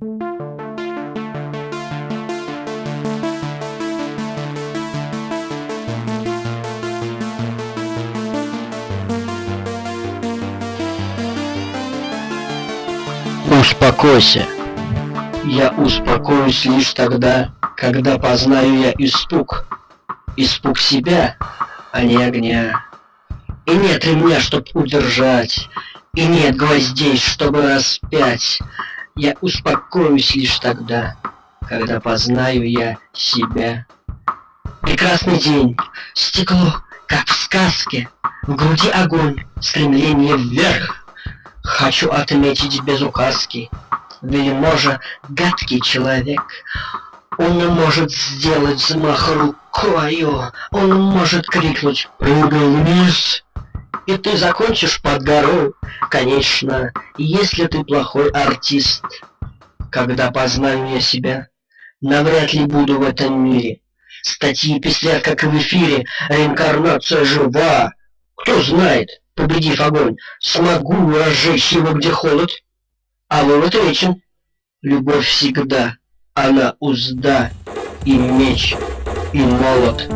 Успокойся. Я успокоюсь лишь тогда, когда познаю я испуг. Испуг себя, а не огня. И нет ремня, чтоб удержать, и нет гвоздей, чтобы распять. Я успокоюсь лишь тогда, когда познаю я себя. Прекрасный день, стекло, как в сказке, в груди огонь, стремление вверх. Хочу отметить без указки, вельможа гадкий человек. Он может сделать взмах рукою, он может крикнуть «Прыгай вниз!» И ты закончишь под горой, конечно, если ты плохой артист. Когда познаю я себя, навряд ли буду в этом мире. Статьи песнят, как в эфире, реинкарнация жива. Кто знает, победив огонь, смогу разжечь его, где холод. А вывод вечен. Любовь всегда, она узда и меч, и молот.